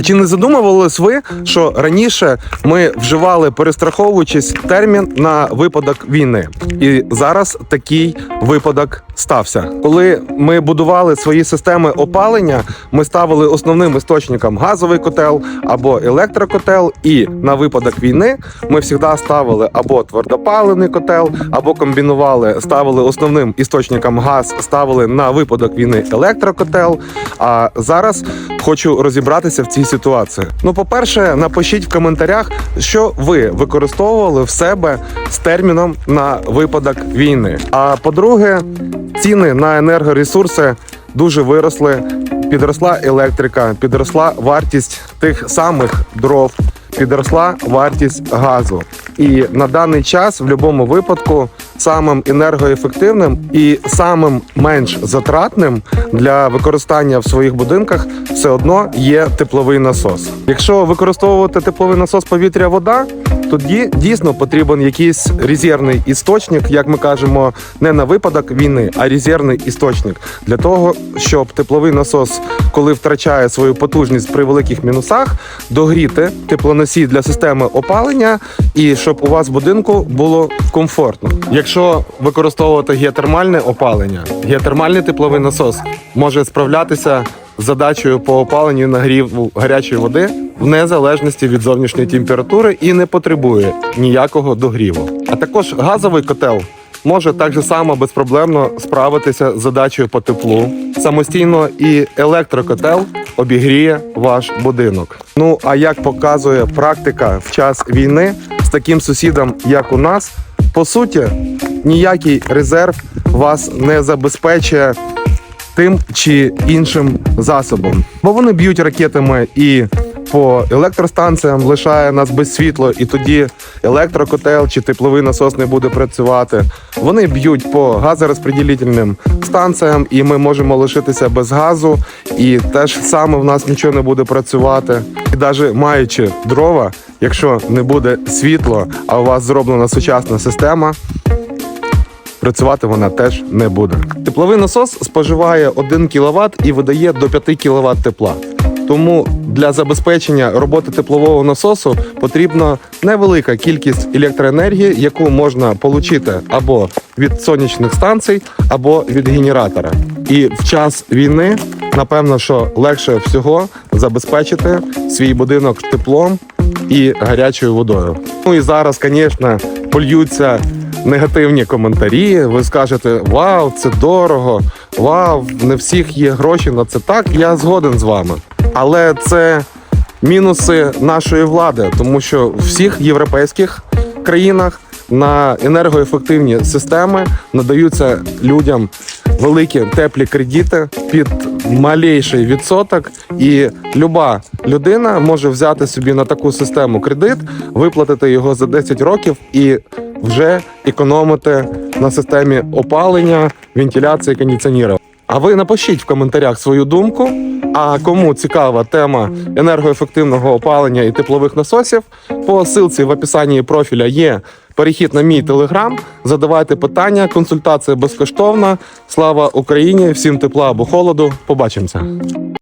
А чи не задумувались ви, що раніше ми вживали, перестраховуючись термін на випадок війни? І зараз такий випадок стався. Коли ми будували свої системи опалення, ми ставили основним істочником газовий котел або електрокотел. І на випадок війни ми завжди ставили або твердопаливний котел, або комбінували, ставили основним істочником газ, ставили на випадок війни електрокотел. А зараз хочу розібратися в цій ситуації. Ну, по-перше, напишіть в коментарях, що ви використовували в себе з терміном на випадок війни. А по-друге, ціни на енергоресурси дуже виросли. Підросла електрика, підросла вартість тих самих дров, підросла вартість газу. І на даний час, в будь-якому випадку, самим енергоефективним і самим менш затратним для використання в своїх будинках все одно є тепловий насос. Якщо використовувати тепловий насос повітря-вода, тоді дійсно потрібен якийсь резервний істочник, як ми кажемо, не на випадок війни, а резервний істочник для того, щоб тепловий насос, коли втрачає свою потужність при великих мінусах, догріти теплоносій для системи опалення і щоб у вас в будинку було комфортно. Якщо використовувати геотермальне опалення, геотермальний тепловий насос може справлятися задачею по опаленню нагріву гарячої води в незалежності від зовнішньої температури і не потребує ніякого догріву. А також газовий котел може так же само безпроблемно справитися з задачею по теплу самостійно, і електрокотел обігріє ваш будинок. Ну а як показує практика в час війни з таким сусідом, як у нас, по суті, ніякий резерв вас не забезпечує тим чи іншим засобом. Бо вони б'ють ракетами і по електростанціям лишає нас без світла, і тоді електрокотел чи тепловий насос не буде працювати. Вони б'ють по газорозподілительним станціям, і ми можемо лишитися без газу, і теж саме в нас нічого не буде працювати. І навіть маючи дрова, якщо не буде світло, а у вас зроблена сучасна система, працювати вона теж не буде. Тепловий насос споживає 1 кВт і видає до 5 кВт тепла. Тому для забезпечення роботи теплового насосу потрібна невелика кількість електроенергії, яку можна отримати або від сонячних станцій, або від генератора. І в час війни, напевно, що легше всього забезпечити свій будинок теплом і гарячою водою. Ну і зараз, звісно, польються негативні коментарі. Ви скажете: Вау, це дорого! Вау, не всіх є гроші на це. Так, я згоден з вами. Але це мінуси нашої влади, тому що в всіх європейських країнах на енергоефективні системи надаються людям великі теплі кредити під малейший відсоток, і люба людина може взяти собі на таку систему кредит, виплатити його за 10 років і вже економити на системі опалення, вентиляції, кондиціонерів. А ви напишіть в коментарях свою думку. А кому цікава тема енергоефективного опалення і теплових насосів, по ссылці в описанні профіля є перехід на мій телеграм. Задавайте питання, консультація безкоштовна. Слава Україні! Всім тепла або холоду. Побачимося.